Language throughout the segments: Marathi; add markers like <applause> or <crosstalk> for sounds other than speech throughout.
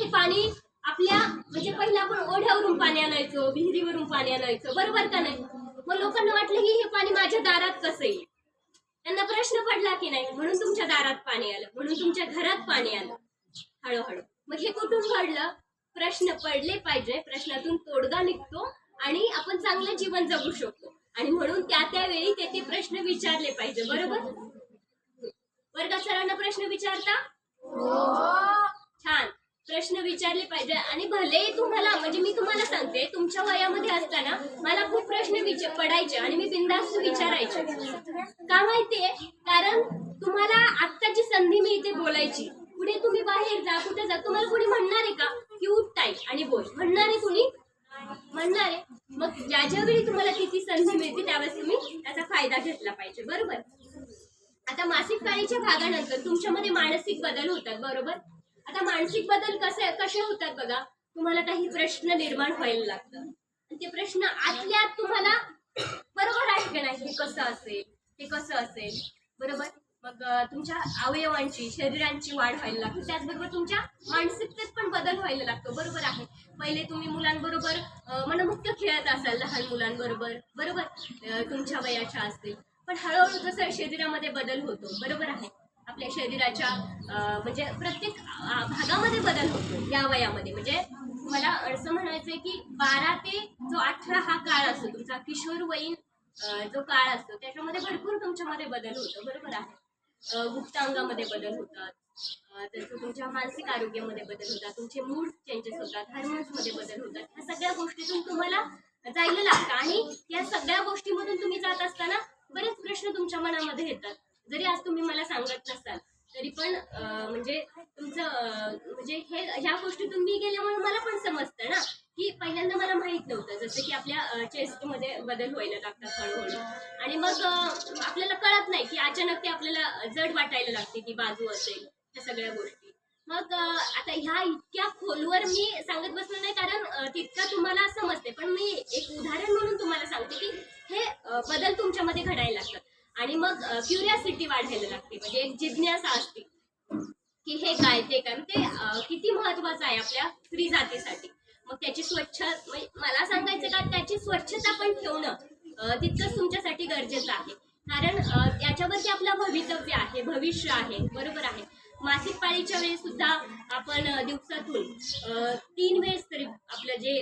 ते पाणी आपल्या म्हणजे पहिला आपण ओढ्यावरून पाणी आणायचो विहिरीवरून पाणी आणायचो. बरोबर का नाही? मग लोकांना वाटलं की हे पाणी माझ्या दारात कसं येईल? त्यांना प्रश्न पडला की नाही म्हणून तुमच्या दारात पाणी आलं म्हणून तुमच्या घरात पाणी आलं. हळूहळू. मग हे कुठून घडलं? प्रश्न पडले पाहिजे प्रश्नातून तोडगा निघतो आणि आपण चांगलं जीवन जगू शकतो. आणि म्हणून त्या त्यावेळी ते ते प्रश्न विचारले पाहिजे बरोबर? वर्गात सरांना प्रश्न विचारता? छान. प्रश्न विचारले पाहिजे आणि भले तुम्हाला म्हणजे मी तुम्हाला सांगते तुमच्या वयामध्ये असताना मला खूप प्रश्न पडायचे आणि मी बिंदास्त विचारायचे. का माहितीये? कारण तुम्हाला आत्ता जी संधी मिळते बोलायची. पुढे तुम्ही बाहेर जा कुठे जा तुम्हाला कुणी म्हणणार आहे का? की उठताय आणि बोल. म्हणणार आहे कुणी? म्हणणार. आहे मग ज्या ज्या वेळी तुम्हाला किती संधी मिळते त्यावेळेस तुम्ही त्याचा फायदा घेतला पाहिजे. बरोबर? आता मासिक पाळीच्या भागानंतर तुमच्यामध्ये मानसिक बदल होतात बरोबर? आता मानसिक बदल कसे कसे होतात बघा? तुम्हाला काही प्रश्न निर्माण व्हायला लागतात. आणि ते प्रश्न आतल्या तुम्हाला बरोबर आहे का नाही? हे कसं असेल? हे कसं असेल? बरोबर? मग तुमच्या अवयवांची शरीरांची वाढ व्हायला लागते. त्याचबरोबर तुमच्या मानसिकतेत पण बदल व्हायला लागतो. बरोबर आहे. पहिले तुम्ही मुलांबरोबर मनमुक्त खेळत असाल लहान मुलांबरोबर. बरोबर? तुमच्या वयाच्या असतील पण हळूहळू जसं शरीरामध्ये बदल होतो. बरोबर आहे? आपल्या शरीराच्या म्हणजे प्रत्येक भागामध्ये बदल होतो या वयामध्ये. म्हणजे मला असं म्हणायचंय की बारा ते जो अठरा हा काळ असतो तुमचा किशोरवयीन जो काळ असतो त्याच्यामध्ये भरपूर तुमच्यामध्ये बदल होतो. बरोबर आहे. गुप्तांगामध्ये बदल होतात. जसं तुमच्या मानसिक आरोग्यामध्ये बदल होतात तुमचे मूड चेंजेस होतात हार्मोन्समध्ये बदल होतात. ह्या सगळ्या गोष्टीतून तुम्हाला जायला लागतं. आणि या सगळ्या गोष्टीमधून तुम्ही जात असताना बरेच प्रश्न तुमच्या मनामध्ये येतात. जरी आज तुम्ही मला सांगत नसाल तरी पण म्हणजे तुमचं म्हणजे हे ह्या गोष्टीतून मी गेल्यामुळे मला पण समजतं ना की पहिल्यांदा मला माहीत नव्हतं जसं की आपल्या चेस्टमध्ये बदल व्हायला लागतात हळूहळू आणि मग आपल्याला कळत नाही की अचानक ते आपल्याला जड वाटायला लागते की बाजू असेल ह्या सगळ्या गोष्टी. मग आता ह्या इतक्या खोलवर मी सांगत बसलो नाही कारण तितकं तुम्हाला समजते. पण मी एक उदाहरण म्हणून तुम्हाला सांगते की हे बदल तुमच्यामध्ये घडायला लागतात. आणि मग क्युरियासिटी वाढायला लागते. म्हणजे एक जिज्ञासा असते. की हे काय ते काय? ते किती महत्वाचं आहे आपल्या स्त्री जातीसाठी? मग त्याची स्वच्छ म्हणजे मला सांगायचं का त्याची स्वच्छता पण ठेवणं तितकंच तुमच्यासाठी गरजेचं आहे. कारण याच्यावरती त्याच्यावरती आपलं भवितव्य आहे भविष्य आहे बरोबर आहे. मासिक पाळीच्या वेळेस सुद्धा आपण दिवसातून तीन वेळेस तरी आपलं जे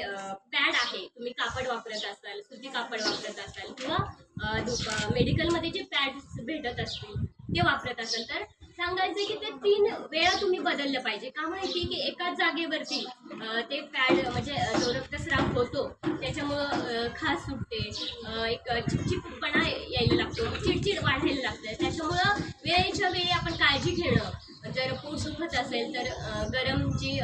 पॅड आहे तुम्ही कापड वापरत असाल सुती कापड वापरत असाल किंवा मेडिकलमध्ये जे पॅड्स भेटत असतील ते वापरत असेल तर सांगायचं की ते तीन वेळा तुम्ही बदललं पाहिजे. का माहिती की एकाच जागेवरती ते पॅड म्हणजे जो रक्तस्राव होतो त्याच्यामुळं खास सुटते. एक चिपचिपपणा यायला लागतो चिडचिड वाढायला लागते. त्याच्यामुळं वेळेच्या वेळी आपण काळजी घेणं जर पोट दुखत असेल तर गरम जी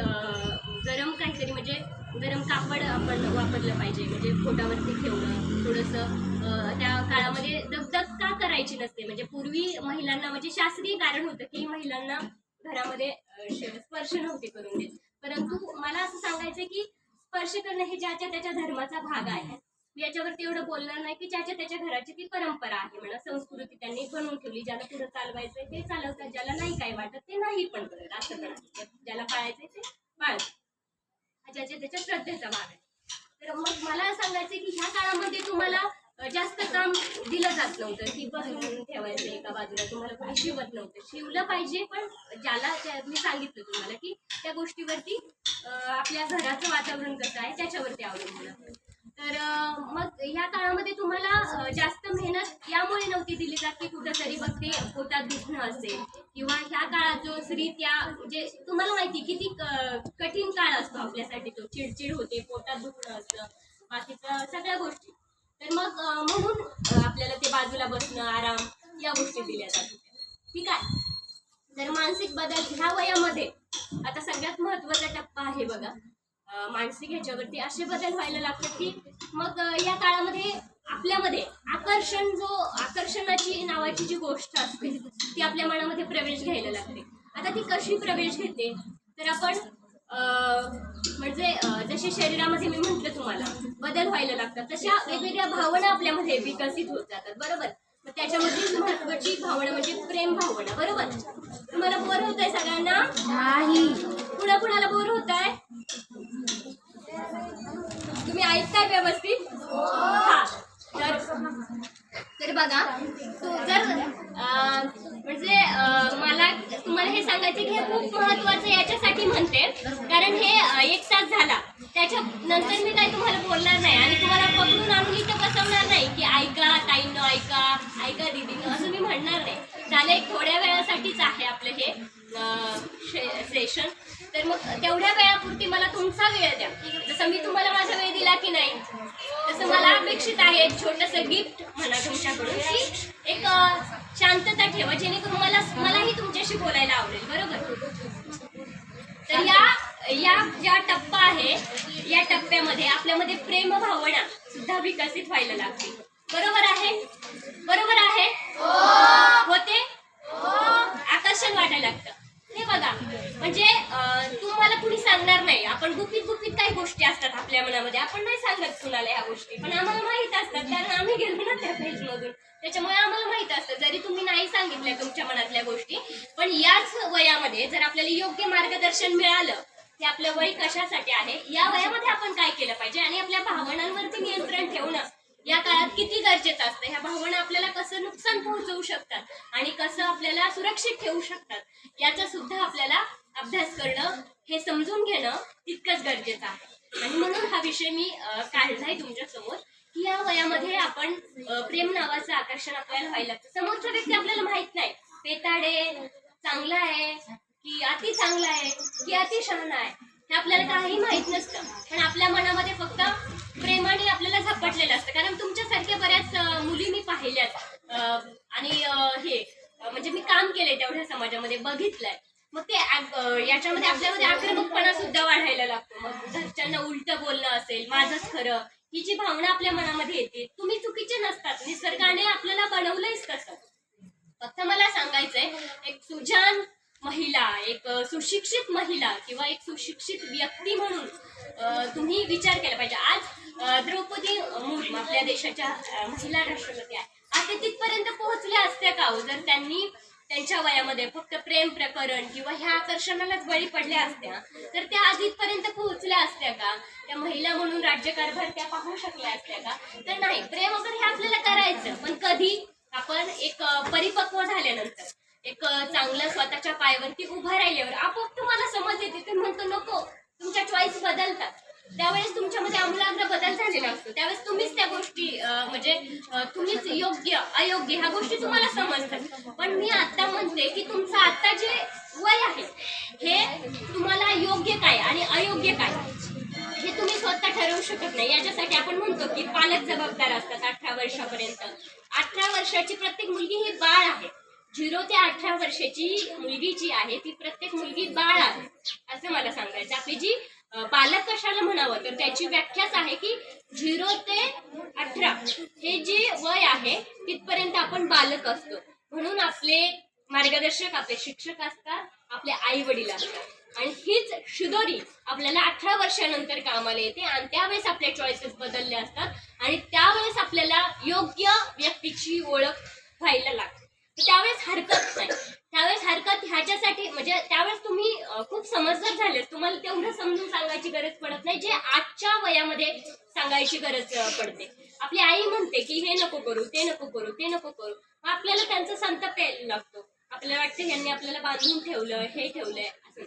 गरम काहीतरी म्हणजे गरम कापड आपण वापरलं पाहिजे. म्हणजे पोटावरती ठेवणं थोडंसं त्या काळामध्ये दगदग का करायची नसते. म्हणजे पूर्वी महिलांना म्हणजे शास्त्रीय कारण होतं की महिलांना घरामध्ये स्पर्श नव्हते करून देत. परंतु मला असं सांगायचं की स्पर्श करणं हे ज्याच्या त्याच्या धर्माचा भाग आहे. याच्यावरती एवढं बोलणार नाही की ज्याच्या त्याच्या घराची ती परंपरा आहे म्हणा संस्कृती त्यांनी बनवून ठेवली ज्याला पुढे चालवायचंय ते चालवतात ज्याला नाही काय वाटत ते नाही पण करत असं पण ज्याला पाळायचंय ते पाळत ज्याच्या त्याच्या श्रद्धेचा भाग आहे. तर मग मला सांगायचं की ह्या काळामध्ये तुम्हाला जास्त काम दिलं जात नव्हतं. की बसून ठेवायचं एका बाजूला तुम्हाला कोणी शिवत नव्हतं. शिवलं पाहिजे पण ज्याला त्या- मी सांगितलं तुम्हाला की त्या गोष्टीवरती आपल्या घराचं वातावरण कसं आहे त्याच्यावरती अवलंबून तर मग ह्या काळामध्ये तुम्हाला जास्त मेहनत यामुळे नव्हती दिली जात की कुठंतरी मग ते पोटात दुखणं असेल. किंवा ह्या काळात जो स्त्री त्या म्हणजे तुम्हाला माहिती किती कठीण काळ असतो आपल्यासाठी तो. चिडचिड होते पोटात दुखणं असतं बाकीचं सगळ्या गोष्टी. तर मग म्हणून आपल्याला ते बाजूला बसणं आराम या गोष्टी दिल्या जातात ठीक आहे? तर मानसिक बदल ह्या वयामध्ये आता सगळ्यात महत्त्वाचा टप्पा आहे बघा. मानसिक ह्याच्यावरती असे बदल व्हायला लागतात की मग या काळामध्ये आपल्यामध्ये आकर्षण जो आकर्षणाची नावाची जी गोष्ट असते ती आपल्या मनामध्ये प्रवेश घ्यायला लागते. आता ती कशी प्रवेश घेते? तर आपण म्हणजे जसे शरीरामध्ये मी म्हंटल तुम्हाला बदल व्हायला लागतात. तशा वेगवेगळ्या भावना आपल्यामध्ये विकसित होत जातात बरोबर? मग त्याच्यामध्ये महत्वाची भावना म्हणजे प्रेम भावना बरोबर? तुम्हाला बोर होत आहे सगळ्यांना? नाही. कुणा कुणाला बोर होत आहे तुम्ही ऐकताय व्यवस्थित? तर बघा तू जर म्हणजे मला तुम्हाला हे सांगायचं की हे खूप महत्वाचं याच्यासाठी म्हणते. कारण हे एक तास झाला. त्याच्या नंतर मी काही तुम्हाला बोलणार नाही आणि तुम्हाला पकडून आणून इथं बसवणार नाही की ऐका ताईनं ऐका ऐका दिदीनं असं मी म्हणणार नाही. झालं एक थोड्या वेळासाठीच आहे आपलं हे सेशन तर मग तेवढ्या वेळापुरती मला तुमचा वेळ द्या. जसं मी तुम्हाला माझा वेळ दिला की नाही तसं मला अपेक्षित आहे एक छोटंसं गिफ्ट म्हणा तुमच्याकडून की एक शांतता ठेवा जेणेकरून मला मलाही तुमच्याशी बोलायला आवडेल बरोबर? तर या या ज्या टप्पा आहे या टप्प्यामध्ये आपल्यामध्ये प्रेम भावना सुद्धा विकसित व्हायला लागते बरोबर आहे? बरोबर आहे? हो होते आकर्षण वाटायला लागतं हे बघा म्हणजे अं, तुम्हाला कुणी सांगणार नाही आपण गुपित गुपित काही गोष्टी असतात आपल्या मनामध्ये. आपण नाही सांगत कुणाला या गोष्टी. पण आम्हाला माहीत असतात कारण आम्ही गेलो ना त्या फेज मधून. त्याच्यामुळे आम्हाला माहीत असतं. जरी तुम्ही नाही सांगितल्या तुमच्या मनातल्या गोष्टी पण याच वयामध्ये जर आपल्याला योग्य मार्गदर्शन मिळालं की आपलं वय कशासाठी आहे या वयामध्ये आपण काय केलं पाहिजे? आणि आपल्या भावनांवरती नियंत्रण ठेवणं या काळात किती गरजेचं असतं? ह्या भावना आपल्याला कसं नुकसान पोहोचवू शकतात? आणि कसं आपल्याला सुरक्षित ठेवू शकतात? याचा सुद्धा आपल्याला अभ्यास करणं हे समजून घेणं तितकंच गरजेचं आहे. आणि म्हणून हा विषय मी काढलाय तुमच्यासमोर की या वयामध्ये आपण प्रेम नावाचं आकर्षण आपल्याला व्हायला लागतं. समोरचा व्यक्ती आपल्याला माहीत नाही. पेताडे चांगला आहे की अति चांगला आहे की अति शहाणा आहे हे आपल्याला काही माहीत नसतं. पण आपल्या मनामध्ये फक्त प्रेमाने आपल्याला झपटलेलं असतं. कारण तुमच्यासारख्या बऱ्याच मुली मी पाहिल्यात. आणि हे म्हणजे मी काम केलंय तेवढ्या समाजामध्ये बघितलंय. मग ते याच्यामध्ये आपल्यामध्ये आक्रमकपणा सुद्धा वाढायला लागतो. मग घरच्यांना उलट बोलणं असेल माझंच खरं ही जी भावना आपल्या मनामध्ये येते. तुम्ही चुकीचे नसतात. निसर्गाने आपल्याला बनवलंयच तसं. फक्त मला सांगायचंय एक सुजान महिला एक सुशिक्षित महिला किंवा एक सुशिक्षित व्यक्ती म्हणून तुम्ही विचार केला पाहिजे. आज द्रौपदी मुर्मू आपल्या देशाच्या महिला राष्ट्रपती आहे आता तिथपर्यंत पोहोचल्या असत्या का हो? जर त्यांनी त्यांच्या वयामध्ये फक्त प्रेम प्रकरण किंवा ह्या आकर्षणालाच बळी पडल्या असत्या तर त्या आज इथपर्यंत पोहोचल्या असत्या का? त्या महिला म्हणून राज्यकारभार त्या पाहू शकल्या असत्या का? तर नाही प्रेम वगैरे हे आपल्याला करायचं पण कधी? आपण एक परिपक्व झाल्यानंतर एक चांगलं स्वतःच्या पायावरती उभं राहिल्यावर आपोआप तुम्हाला समज येते ते म्हणतो नको तुमच्या चॉईस बदलतात. त्यावेळेस तुमच्यामध्ये आमूलाग्र बदल झालेला असतो. त्यावेळेस तुम्हीच त्या गोष्टी म्हणजे तुम्हीच योग्य अयोग्य ह्या गोष्टी तुम्हाला समजतात. पण मी आता म्हणते की तुमचं आता जे वय आहे हे तुम्हाला योग्य काय आणि अयोग्य काय? हे तुम्ही स्वतः ठरवू शकत नाही. याच्यासाठी आपण म्हणतो की पालक जबाबदार असतात अठरा वर्षापर्यंत. अठरा वर्षाची प्रत्येक मुलगी ही बाळ आहे. झिरो ते अठरा वर्षाची मुलगी जी आहे ती प्रत्येक मुलगी बाळ आहे असं मला सांगायचं आपली जी बालक कशाला म्हणावं? तर त्याची व्याख्याच आहे की झिरो ते अठरा हे जे वय आहे तिथपर्यंत आपण बालक असतो. म्हणून आपले मार्गदर्शक आपले शिक्षक असतात आपले आई वडील असतात. आणि हीच शिदोरी आपल्याला अठरा वर्षानंतर कामाला येते आणि त्यावेळेस आपले चॉईसेस बदलले असतात आणि त्यावेळेस आपल्याला योग्य व्यक्तीची ओळख व्हायला लागते. त्यावेळेस हरकत नाही. त्यावेळेस हरकत ह्याच्यासाठी म्हणजे त्यावेळेस तुम्ही खूप समजदार झाले तुम्हाला तेवढं समजून सांगायची गरज पडत नाही जे आजच्या वयामध्ये सांगायची गरज पडते. आपली आई म्हणते की हे नको करू ते नको करू ते नको करू. मग आपल्याला त्यांचा संताप यायला लागतो. आपल्याला वाटतं यांनी आपल्याला बांधून ठेवलं हे ठेवलंय असं.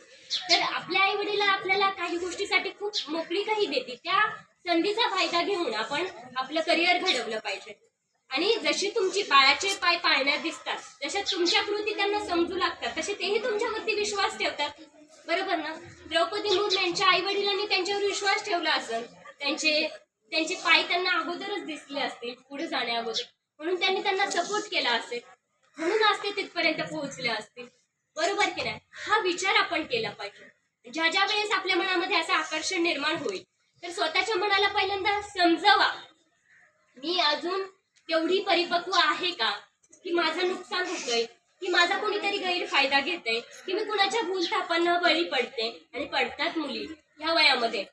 तर आपल्या आई वडील आपल्याला काही गोष्टीसाठी खूप मोकळी काही देते त्या संधीचा फायदा घेऊन आपण आपलं करिअर घडवलं पाहिजे. आणि जशी तुमची बाळाचे पाय पाळण्यात दिसतात जशा तुमच्या कृती त्यांना समजू लागतात तसे तेही तुमच्यावरती विश्वास ठेवतात. बरोबर ना? द्रौपदी मुर्मू यांच्या आई वडिलांनी त्यांच्यावर विश्वास ठेवला असेल त्यांचे त्यांचे पाय त्यांना अगोदरच दिसले असतील पुढे जाण्या अगोदर म्हणून त्यांनी त्यांना सपोर्ट केला असेल. म्हणून आज ते तिथपर्यंत पोहोचले असतील. बरोबर की नाही? हा विचार आपण केला पाहिजे. ज्या ज्या वेळेस आपल्या मनामध्ये असं आकर्षण निर्माण होईल तर स्वतःच्या मनाला पहिल्यांदा समजावा. मी अजून तेवढी परिपक्व आहे का? की माझं नुकसान होतंय की माझा कोणीतरी गैरफायदा घेतय की मी कुणाच्या भूलथापांना बळी पडते आणि पडतात मुली ह्या वयामध्ये.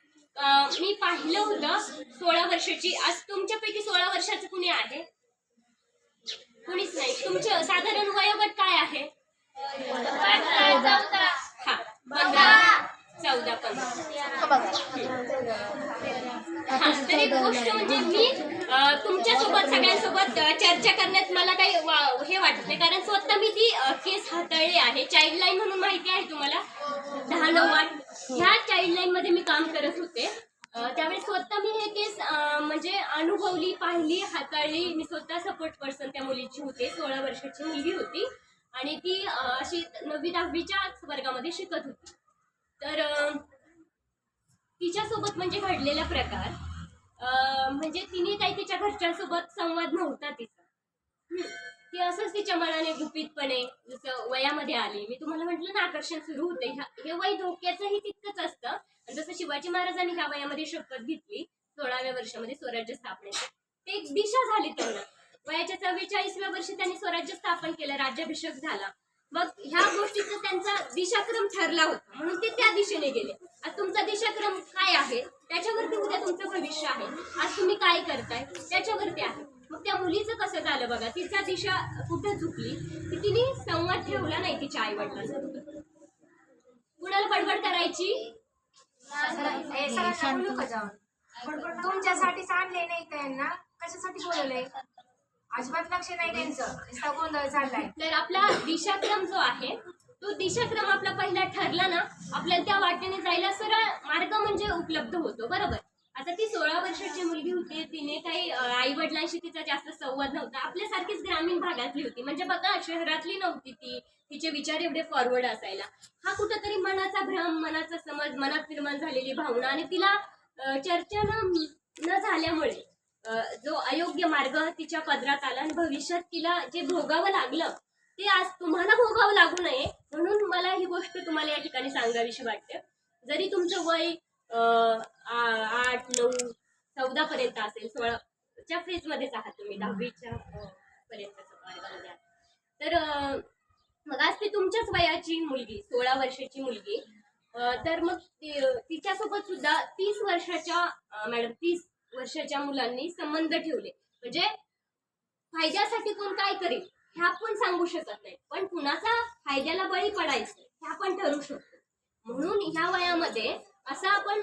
मी पाहिलं होतं सोळा वर्षाची आज तुमच्यापैकी सोळा वर्षाचं कुणी आहे? कुणीच नाही. तुमचं साधारण वयोगट काय आहे? हा चौदा पंधरा हा तर एक गोष्ट म्हणजे मी तुमच्यासोबत सगळ्यांसोबत चर्चा करण्यात मला काही हे वाटत नाही. कारण स्वतः मी ती केस हाताळली आहे. चाइल्ड लाईन म्हणून माहिती आहे तुम्हाला. दहा नऊ आठ. ह्या चाइल्ड चाइल्डमध्ये मी काम करत होते. त्यावेळेस स्वतः मी हे केस म्हणजे अनुभवली पाहिली हाताळली. मी स्वतः सपोर्ट पर्सन त्या मुलीची होते. सोळा वर्षाची मुलगी होती. आणि ती अशी नववी दहावीच्याच वर्गामध्ये शिकत होती. तर तिच्यासोबत म्हणजे घडलेला प्रकार म्हणजे तिने काही तिच्या घरच्यांसोबत संवाद नव्हता तिचा. ती असंच तिच्या मनाने गुपितपणे जसं वयामध्ये आली. मी तुम्हाला म्हटलं ना आकर्षण सुरू होते. हे वय धोक्याचंही तितकंच असतं. आणि जसं शिवाजी महाराजांनी ह्या वयामध्ये शपथ घेतली सोळाव्या वर्षामध्ये स्वराज्य स्थापनेची ते एक दिशा झाली त्यांना वयाच्या चव्वेचाळीसव्या वर्षी त्यांनी स्वराज्य स्थापन केलं राज्याभिषेक झाला. मग ह्या गोष्टीचा त्यांचा दिशाक्रम ठरला होता. म्हणून ते त्या दिशेने गेले. आज तुमचा दिशाक्रम काय आहे? त्याच्यावरती उद्या तुमचं भविष्य आहे. आज तुम्ही काय करताय? त्याच्यावरती आहे. मग त्या मुलीचं कसं झालं बघा? तिचा दिशा कुठं चुकली? की तिने संवाद ठेवला नाही तिच्या आई वडिलांसोबत कुणाला बडबड करायची? तुमच्यासाठीच आणले नाही त्यांना कशासाठी बोलवलंय? अजिबात लक्ष नाही त्यांचं नुसता गोंधळ चाललाय. तर आपला दिशाक्रम जो आहे तो दिशाक्रम आपला पहिला ठरला ना आपल्याला त्या वाटेने जायला सरळ मार्ग म्हणजे उपलब्ध होतो बरोबर? आता ती सोळा वर्षाची मुलगी होती तिने काही आई वडिलांशी तिचा जास्त संवाद नव्हता. आपल्यासारखीच ग्रामीण भागातली होती. म्हणजे बघा शहरातली नव्हती ती. तिचे विचार एवढे फॉरवर्ड असायला. हा कुठंतरी मनाचा भ्रम मनाचा समज मनात निर्माण झालेली भावना आणि तिला चर्चा न न झाल्यामुळे मार्ग तिच्या पदरात आला आणि भविष्यात तिला जे भोगावं लागलं ते आज तुम्हाला भोगावं लागू नये म्हणून मला ही गोष्ट तुम्हाला या ठिकाणी सांगावीशी वाटते. जरी तुमचं वय आठ नऊ चौदा पर्यंत असेल सोळाच्या फेज मध्येच आहात तुम्ही दहावीच्या पर्यंत म्हणजे. तर मग आज ती तुमच्याच वयाची मुलगी सोळा वर्षाची मुलगी तर मग ती- तिच्यासोबत सुद्धा तीस वर्षाच्या मॅडम तीस वर्षाच्या मुलांनी संबंध ठेवले. म्हणजे फायद्यासाठी कोण काय करेल हे आपण सांगू शकत नाही. पण कुणाचा फायद्याला बळी पडायचं हे आपण ठरू शकतो. म्हणून ह्या वयामध्ये असं आपण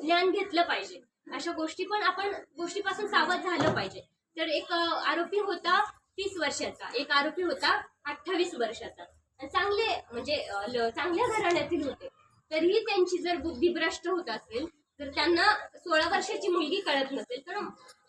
ज्ञान घेतलं पाहिजे. अशा गोष्टी पण आपण गोष्टीपासून सावध झालं पाहिजे. तर एक आरोपी होता तीस वर्षाचा एक आरोपी होता अठ्ठावीस वर्षाचा. चांगले म्हणजे चांगल्या घराण्यातील होते. तरीही त्यांची जर बुद्धी भ्रष्ट होत असेल तर त्यांना सोळा वर्षाची मुलगी कळत नसेल. तर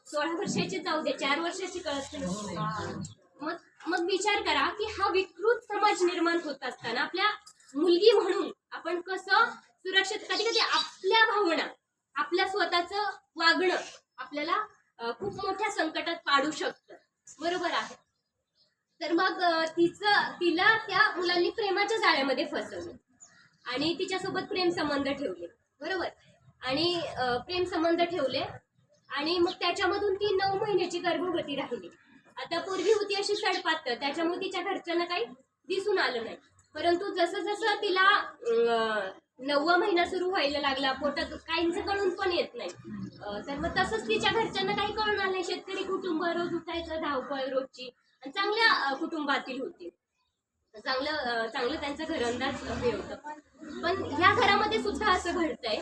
सोळा वर्षाची जाऊ दे चार वर्षाची कळत नाही. मग मग विचार करा की हा विकृत समाज निर्माण होत असताना आपल्या मुलगी म्हणून आपण कसं सुरक्षित कधी कधी आपल्या भावना आपल्या स्वतःचं वागणं आपल्याला खूप मोठ्या संकटात पाडू शकतं. बरोबर आहे. तर मग तिचं तिला त्या मुलांनी प्रेमाच्या जाळ्यामध्ये फसवलं. आणि तिच्यासोबत प्रेम संबंध ठेवले. बरोबर? आणि प्रेम संबंध ठेवले. आणि मग त्याच्यामधून ती नऊ महिन्याची गर्भवती राहिली. आता पूर्वी होती अशी सडपात त्याच्यामुळे तिच्या घरच्यांना काही दिसून आलं नाही. परंतु जसं जसं तिला नववा महिना सुरू व्हायला लागला पोटात काहींचं कळून पण येत नाही. तर मग तसंच तिच्या घरच्यांना काही कळून आलं नाही. शेतकरी कुटुंब रोज उठायचं धावपळ रोजची. आणि चांगल्या कुटुंबातील होती. चांगलं चांगलं त्यांचं घरंदाज हे होतं. पण ह्या घरामध्ये सुद्धा असं घडतंय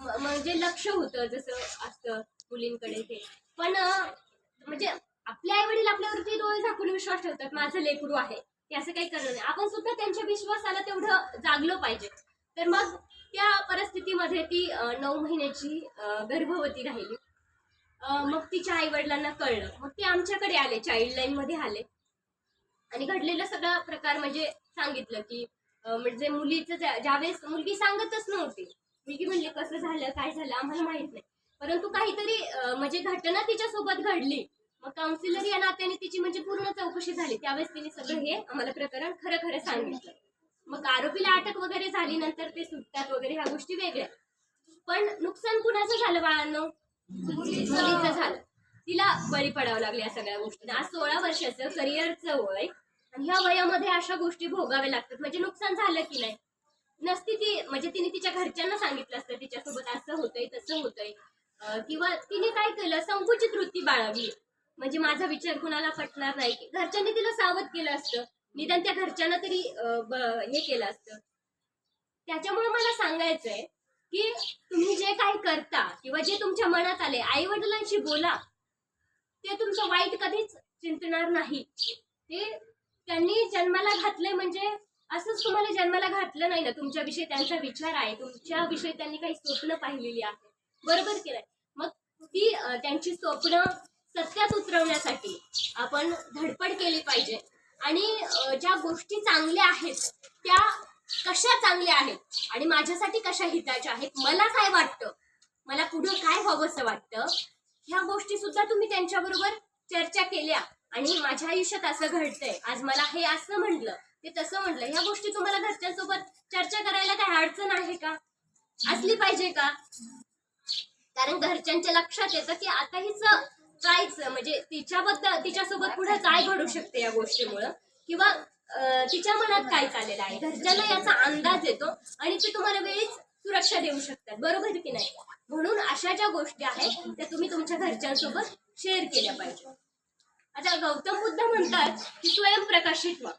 म्हणजे लक्ष होतं जसं असतं मुलींकडे ते. पण म्हणजे आपले आई वडील आपल्यावरती डोळे झाकून विश्वास ठेवतात माझं लेकरू आहे ते असं काही करणं नाही. आपण सुद्धा त्यांच्या विश्वासाला तेवढं जागलो पाहिजे. तर मग त्या परिस्थितीमध्ये ती नऊ महिन्याची गर्भवती राहिली. मग तिच्या आई वडिलांना कळलं. मग ते आमच्याकडे आले चाइल्ड लाईन मध्ये आले. आणि घडलेला सगळा प्रकार म्हणजे सांगितलं की म्हणजे मुलीचं ज्यावेळेस मुलगी सांगतच नव्हती मी की म्हणले कसं झालं काय झालं आम्हाला माहीत नाही. परंतु काहीतरी म्हणजे घटना तिच्यासोबत घडली. मग काउन्सिलर या नात्याने तिची म्हणजे पूर्ण चौकशी झाली. त्यावेळेस तिने सगळं हे आम्हाला प्रकरण खरं खरं सांगितलं. मग आरोपीला अटक वगैरे झाली नंतर ते सुटतात वगैरे ह्या गोष्टी वेगळ्या. पण नुकसान कुणाचं झालं बाळांनो? मुलीचं झालं. तिला बळी पडावं लागले या सगळ्या गोष्टी आज सोळा वर्षाचं करिअरचं वय. आणि ह्या वयामध्ये अशा गोष्टी भोगाव्या लागतात. म्हणजे नुकसान झालं की नाही? नसती ती म्हणजे तिने तिच्या घरच्यांना सांगितलं असतं तिच्यासोबत असं होतंय तसं होतंय. अं, किंवा तिने काय केलं संकुचित वृत्ती बाळगली म्हणजे माझा विचार कुणाला पटणार नाही. की घरच्यांनी तिला सावध केलं असतं. निदान त्या घरच्यांना तरी अं, ब- हे केलं असतं. त्याच्यामुळे मला सांगायचंय की तुम्ही जे काही करता किंवा जे तुमच्या मनात आले आई वडिलांशी बोला. ते तुमचं वाईट कधीच चिंतणार नाही. ते त्यांनी जन्माला घातले म्हणजे असंच तुम्हाला जन्माला घातलं नाही ना तुमच्याविषयी त्यांचा विचार आहे तुमच्याविषयी त्यांनी काही स्वप्न पाहिलेली आहे. बरोबर केलंय मग ती त्यांची स्वप्न सत्यात उतरवण्यासाठी आपण धडपड केली पाहिजे. आणि ज्या गोष्टी चांगल्या आहेत त्या कशा चांगल्या आहेत? आणि माझ्यासाठी कशा हिताच्या आहेत? मला काय वाटतं? मला पुढं काय व्हावंसं वाटतं? ह्या गोष्टी सुद्धा तुम्ही त्यांच्याबरोबर चर्चा केल्या. आणि माझ्या आयुष्यात असं घडतंय. आज मला हे असं म्हटलं. ते तसं म्हटलं. ह्या गोष्टी तुम्हाला घरच्यांसोबत चर्चा करायला काही अडचण आहे का? असली पाहिजे का? कारण घरच्यांच्या लक्षात येतं की आता हिच कायच म्हणजे तिच्याबद्दल तिच्यासोबत पुढे काय घडू शकते या गोष्टीमुळं? किंवा तिच्या मनात काय चाललेलं आहे? घरच्यांना याचा अंदाज येतो आणि ते तुम्हाला वेळीच सुरक्षा देऊ शकतात. बरोबर की नाही? म्हणून अशा ज्या गोष्टी आहेत त्या तुम्ही तुमच्या घरच्यांसोबत शेअर केल्या पाहिजे आता गौतम बुद्ध म्हणतात की स्वयंप्रकाशित व्हा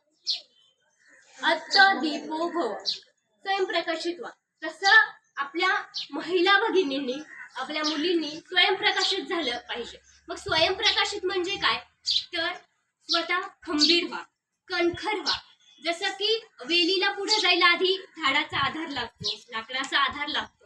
अत्त दीपो हो. स्वयंप्रकाशित व्हा. तसं आपल्या महिला भगिनींनी आपल्या मुलींनी स्वयंप्रकाशित झालं पाहिजे. मग स्वयंप्रकाशित म्हणजे काय? तर स्वतः खंबीर व्हा कणखर व्हा. जसं की वेलीला पुढे जायला आधी झाडाचा आधार लागतो लाकडाचा आधार लागतो.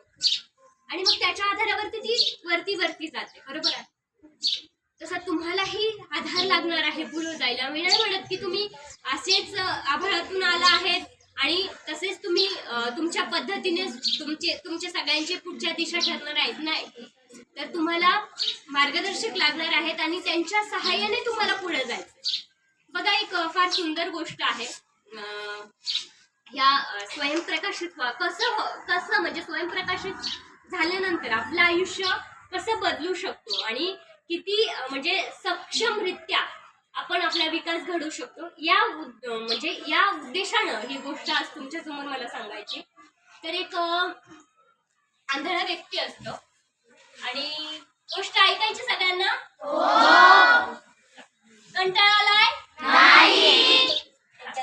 आणि मग त्याच्या आधारावरती ती वरती वरती जाते. बरोबर आहे? तसा तुम्हालाही आधार लागणार आहे पुढे जायला. मी नाही म्हणत की तुम्ही असेच आभाळातून आला आहेत आणि तसेच तुम्ही तुमच्या पद्धतीने तुमचे तुमच्या सगळ्यांचे पुढच्या दिशा ठरणार आहेत नाही तर तुम्हाला मार्गदर्शक लागणार आहेत आणि त्यांच्या सहाय्याने तुम्हाला पुढे जायचं बघा एक फार सुंदर गोष्ट आहे. या स्वयंप्रकाशित व्हा कसं हो- कसं म्हणजे स्वयंप्रकाशित झाल्यानंतर आपलं आयुष्य कसं बदलू शकतो? आणि किती म्हणजे सक्षमरित्या आपण आपला विकास घडवू शकतो या म्हणजे या उद्देशानं ही गोष्ट आज तुमच्यासमोर मला सांगायची. तर एक आंधळा व्यक्ती असतो. आणि गोष्ट ऐकायची सगळ्यांना? कंटाळा आलाय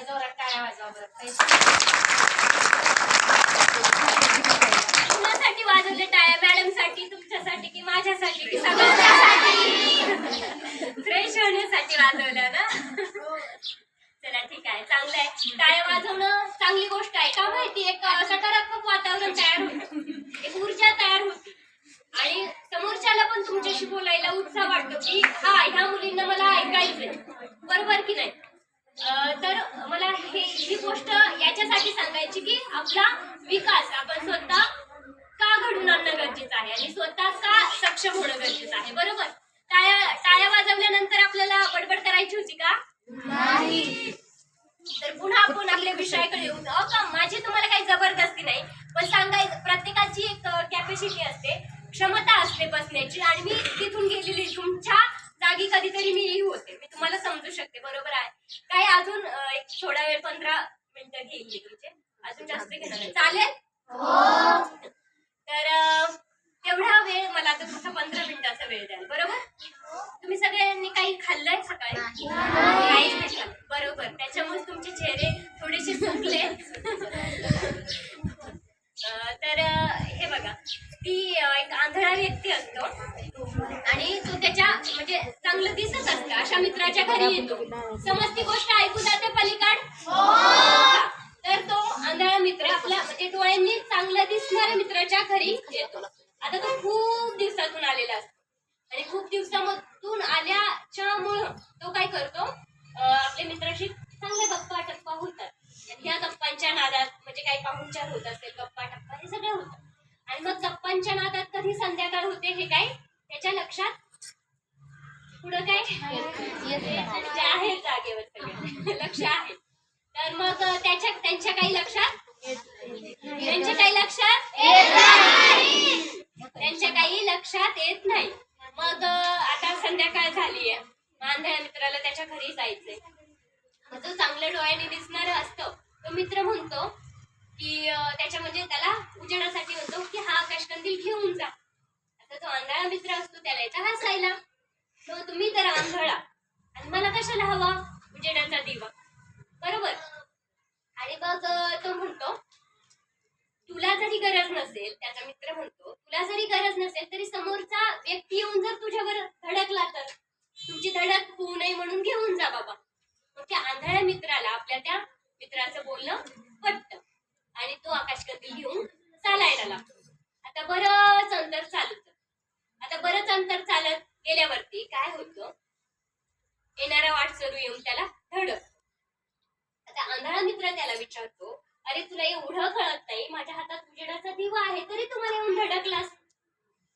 जोरात टाळ्या वाजवा बरं. पैसे कुणासाठी वाजवले टाळ्या मॅडमसाठी तुमच्यासाठी की माझ्यासाठी की सगळ्यांसाठी? फ्रेश होण्यासाठी वाजवलं ना? चला ठीक आहे. चांगलं आहे. टाळ्या वाजवणं चांगली गोष्ट आहे का माहिती एक अं, सकारात्मक वातावरण तयार होतं एक ऊर्जा तयार होती आणि समोरच्याला पण तुमच्याशी बोलायला उत्साह वाटतो की हा ह्या मुलींना मला ऐकायचंय बरोबर की नाही अं, तर मला हे ही गोष्ट याच्यासाठी सांगायची की आपला विकास आपण स्वतः का घडून आणणं गरजेचं आहे आणि स्वतः का सक्षम होणं गरजेचं आहे बरोबर टाळ्या टाळ्या वाजवल्यानंतर आपल्याला बडबड करायची होती का तर पुन्हा आपण आपल्या विषयाकडे येऊ अहो का माझी तुम्हाला काही जबरदस्ती नाही पण सांगायचं प्रत्येकाची एक कॅपॅसिटी असते क्षमता असते बसण्याची आणि मी तिथून गेलेली तुमच्या जागी कधीतरी मी ही होते मी तुम्हाला समजू शकते बरोबर आहे काय अजून अं, एक थोडा वेळ पंधरा मिनिटं घेईल मी तुमचे अजून जास्त घेणार नाही. चालेल तर अं, तेवढा वेळ मला आता तुमचा पंधरा द्याल बरोबर? तुम्ही सगळ्यांनी काही खाल्लंय सकाळी? काहीच नाही खाल्लं. बरोबर. त्याच्यामुळे तुमचे चेहरे थोडेसे सुकले. तर हे बघा. ती एक आंधळा व्यक्ती असतो. आणि तो त्याच्या म्हणजे चांगलं दिसत असतं. अशा मित्राच्या घरी येतो. समजती गोष्ट ऐकू जाते पलीकड? तर तो आंधळा मित्र आपला म्हणजे डोळ्यांनी चांगलं दिसणाऱ्या मित्राच्या घरी येतो आता तो खूप दिवसातून आलेला असतो आणि खूप दिवसामधून आल्याच्यामुळं तो काय करतो अं, आपल्या मित्राशी चांगल्या गप्पा टप्पा होतात आणि ह्या गप्पांच्या नादात म्हणजे काही पाहुणचार होत असेल गप्पा टप्पा हे सगळं होतं आणि मग गप्पांच्या नादात कधी संध्याकाळ होते हे काय त्याच्या लक्षात पुढं काय म्हणजे आहे जागेवर सगळे लक्ष आहे तर मग त्याच्या त्यांच्या काही लक्षात त्यांच्या काही लक्षात त्यांच्या काही लक्षात येत नाही मग अं, आता संध्याकाळ झालीये आंधळ्या मित्राला त्याच्या घरी जायचंय मग जो चांगल्या डोळ्याने दिसणारा असतो तो मित्र म्हणतो की अं, त्याच्या म्हणजे त्याला उजेडासाठी म्हणतो की हा आकाशकंदील घेऊन जा आता जो आंधळा मित्र असतो त्याला याचा हसायला तो तुम्ही तर आंधळा आणि मला कशाला हवा उजेडाचा दिवा बरोबर आणि मग अं, तो म्हणतो तुला जरी गरज नसेल त्याचा मित्र म्हणतो तुला जरी गरज नसेल तरी समोरचा व्यक्ती येऊन जर तुझ्यावर धडकला तर तुमची धडक होऊ नये म्हणून घेऊन जा बाबा मग त्या आंधळ्या मित्राला आपल्या त्या मित्र मित्राचं बोलणं पटतं आणि तो आकाशकंदील घेऊन चालायला लागतो आता बरंच अंतर चालत आता बरंच अंतर चालत गेल्यावरती काय होतं? येणारा वाटसरू येऊन त्याला धडक. आता आंधळा मित्र त्याला विचारतो अरे तुला एवढं कळत नाही? माझ्या हातात उजेडाचा दिवा आहे तरी तू मला येऊन धडकलास.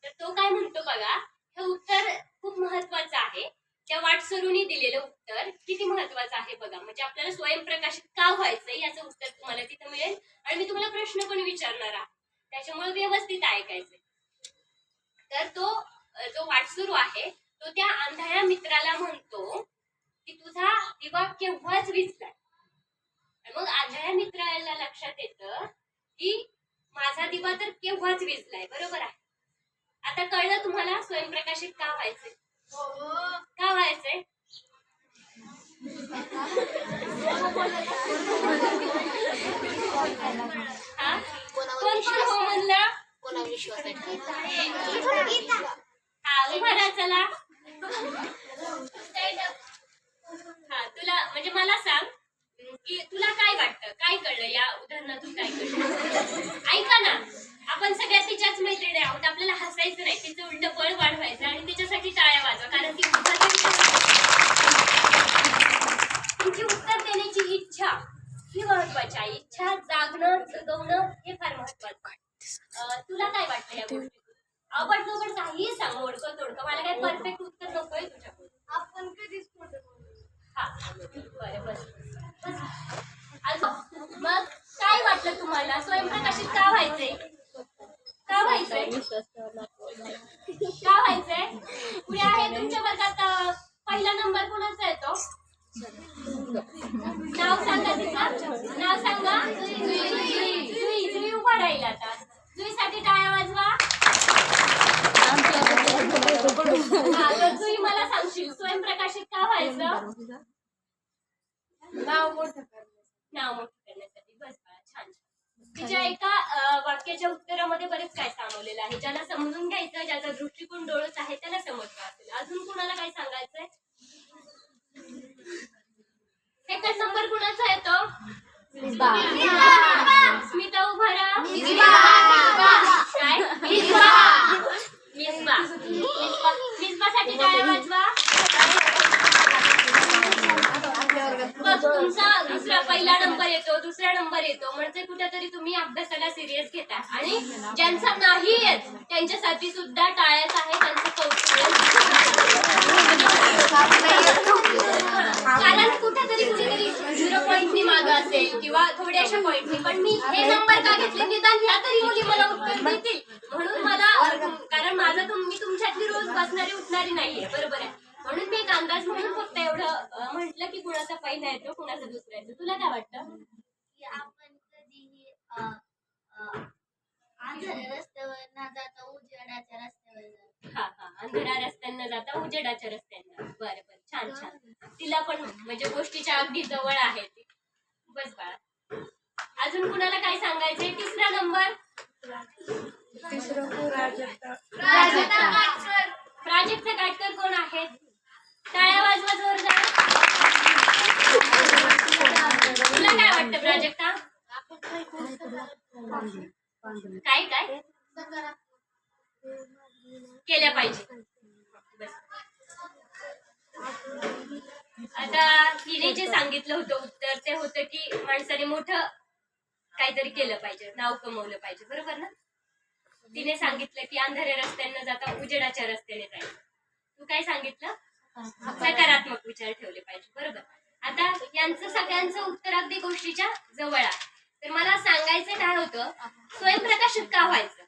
तर तो काय म्हणतो बघा हे उत्तर खूप महत्वाचं आहे. त्या वाटसरूनी दिलेलं उत्तर किती महत्वाचं आहे बघा. म्हणजे आपल्याला स्वयंप्रकाशित का व्हायचं याचं उत्तर तुम्हाला तिथं मिळेल. आणि मी तुम्हाला प्रश्न पण विचारणार आहे. त्याच्यामुळे व्यवस्थित ऐकायचे तर तो जो वाटसुरू आहे तो त्या आंधळ्या मित्राला म्हणतो की तुझा दिवा केव्हाच विजलाय मग आंधळ्या मित्राला लक्षात येतं की माझा दिवा तर केव्हाच विजलाय बरोबर आहे? आता कळलं तुम्हाला स्वयंप्रकाशित का व्हायचंय? का व्हायचंय <laughs> हा कोण कोण हो म्हणलं गीता विश्वास चला हा तुला म्हणजे मला सांग की तुला काय वाटतं काय कळलं या उदाहरणातून काय कळलं ऐका ना आपण सगळ्या तिच्याच मैत्रिणी आहोत आपल्याला हसायचं नाही तिचं उलट बळ वाढवायचं आणि तिच्यासाठी टाळ्या वाजवा कारण ती उत्तर देण्याची- तुमची उत्तर देण्याची इच्छा ही महत्वाची आहे इच्छा जागणं जगवणं हे फार महत्वाचं आहे अं, तुला काय वाटतं या गोष्टीतून आपण पण काहीही सांग मोडकं तोडकं मला काय परफेक्ट उत्तर नकोय तुझ्याकडून आपण कधीच खोटं बोलू हा बरं बस बस. अजून मग काय वाटलं तुम्हाला स्वयंप्रकाशित का व्हायचंय का व्हायचंय का व्हायचंय पुढे आहे तुमच्या वर्गात अं, पहिला नंबर कोणाचा येतो नाव सांगा तिचं नाव सांगा जुई जुई जुई उभा राहील आता जुईसाठी टाळ्या वाजवा हा, तर जुई मला सांगशील स्वयंप्रकाशित का व्हायचं नाव मोठं करण्यासाठी नाव मोठं करण्यासाठी बस बाळा छान छान तिच्या एका अं, वाक्याच्या उत्तरामध्ये बरेच काय सांगवलेलं आहे ज्याला समजून घ्यायचं ज्याचा दृष्टिकोन डोळस आहे त्याला समजलं असेल अजून कुणाला काय सांगायचंय सेकंड नंबर कुणाचा येतो स्मिता उभा राहा काय मिसबा मिसबा मिसबासाठी टाळ्या वाजवा बघ तुमचा दुसरा पहिला नंबर येतो दुसरा नंबर येतो. म्हणजे कुठेतरी तुम्ही अभ्यासाला सिरियस घेता. आणि ज्यांचा नाही येत त्यांच्यासाठी सुद्धा टाळ्याच आहे त्यांचं कौतुक. कारण कुठेतरी कुठेतरी झिरो पॉईंटनी माग असेल किंवा थोड्याशा पॉईंटनी पण मी हे नंबर का घेतले? निदान ह्या तरी मुली मला उत्तर देतील. म्हणून मला कारण माझं मी तुमच्यातली रोज बसणारी उठणारी नाहीये. बरोबर आहे. म्हणून मी एक अंदाज म्हणून फक्त एवढं म्हटलं की कुणाचा पहिला येतो कुणाचा दुसरा येतो. तुला काय वाटतं? की आपण कधीही अंधाऱ्या रस्त्यावर न जाता उजेडाच्या रस्त्यावर. हा हा रस्त्यांना जाता उजेडाच्या रस्त्यांना. बरं बरं. छान छान. तिला पण म्हणजे गोष्टीच्या अगदी जवळ आहे ती. बस बाळा. अजून कुणाला काय सांगायचंय? तिसरा नंबर? तिसरं प्राजक्ता प्राजक्ता काटकर कोण आहेत? टाळ्या वाजवा जोरदार. तुला काय वाटतं प्राजक्ता काय काय? केल्या पाहिजे. आता तिने जे सांगितलं होतं उत्तर ते होतं की माणसाने मोठं काहीतरी केलं पाहिजे नाव कमवलं पाहिजे बरोबर ना? तिने सांगितलं की अंधाऱ्या रस्त्यानं जाता उजेडाच्या रस्त्याने जायचं. तू काय सांगितलं? सकारात्मक विचार ठेवले पाहिजे बरोबर? आता यांचं सगळ्यांचं उत्तर अगदी गोष्टीच्या जवळ आहे. तर मला सांगायचं काय होतं स्वयंप्रकाशित का व्हायचं?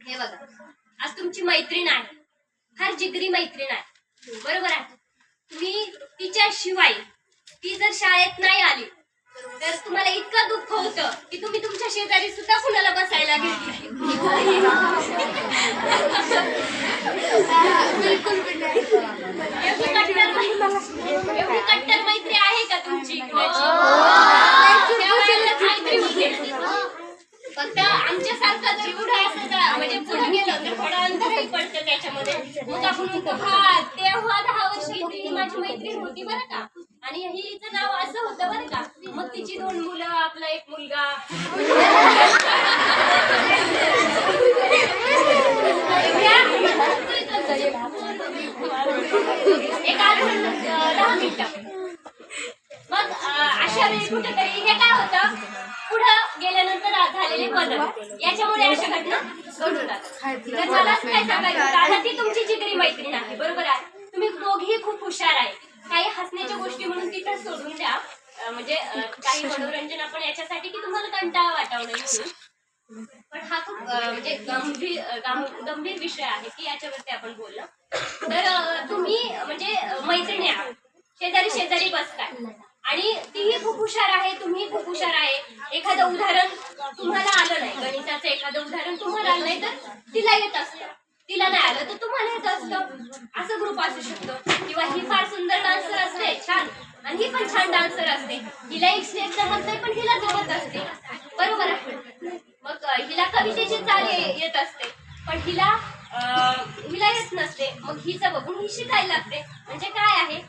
हे बघा. आज तुमची मैत्रीण आहे. फार जिगरी मैत्रीण आहे. बरोबर आहे? तुम्ही तिच्याशिवाय ती जर शाळेत नाही आली तर तुम्हाला इतकं दुःख होतं की तुम्ही तुमच्या शेजारी सुद्धा कुणाला बसायला घेतली एवढी कट्टर मै- एवढी कट्टर मैत्री आहे का तुमची कुणाची? मैत्री होते. फक्त आमच्यासारखं जर पुढे असं जा- म्हणजे पुढे गेलं तर थोडं अंतरही पडतं त्याच्यामध्ये. मग आपण म्हणतो हा तेव्हा दहा वर्ष इथे माझी मैत्रीण होती बरं का. आणि हिचं नाव असं होतं बरं का. मग तिची दोन मुलं आपला एक मुलगा. एक आठ दहा मिनिटं. मग अशा वेळी कुठेतरी झालेले बदल याच्यामुळे अशा घटना घडतात तर मला काय सांगायचं? दादा ती तुमची जिगरी मैत्रीण आहे बरोबर आहे? तुम्ही दोघेही खूप हुशार आहे. काही हसण्याच्या गोष्टी म्हणून तिथं सोडून द्या. म्हणजे काही मनोरंजन आपण याच्यासाठी की तुम्हाला कंटाळा वाटावं म्हणून. पण हा खूप म्हणजे गंभीर गंभीर विषय आहे की याच्यावरती आपण बोललो. तर तुम्ही म्हणजे मैत्रिणी आहात. शेजारी शेजारी बसताय. आणि तीही खूप हुशार आहे तुम्ही खूप हुशार आहे. एखादं उदाहरण तुम्हाला आलं नाही गणिताचं एखादं उदाहरण तुम्हाला आलं नाही तर तिला येत असतं. तिला नाही आलं तर तुम्हाला येत असतं. असं ग्रुप असू शकतो. किंवा ही फार सुंदर डान्सर असते छान. आणि ही पण छान डान्सर असते. हिला एक स्टेप जमत नाही पण हिला जमत असते. बरोबर आहे. मग हिला कवितेची चाल येत असते. पण हिला हिला येत नसते. मग हिचं बघून ही शिकायला लागते. म्हणजे काय आहे?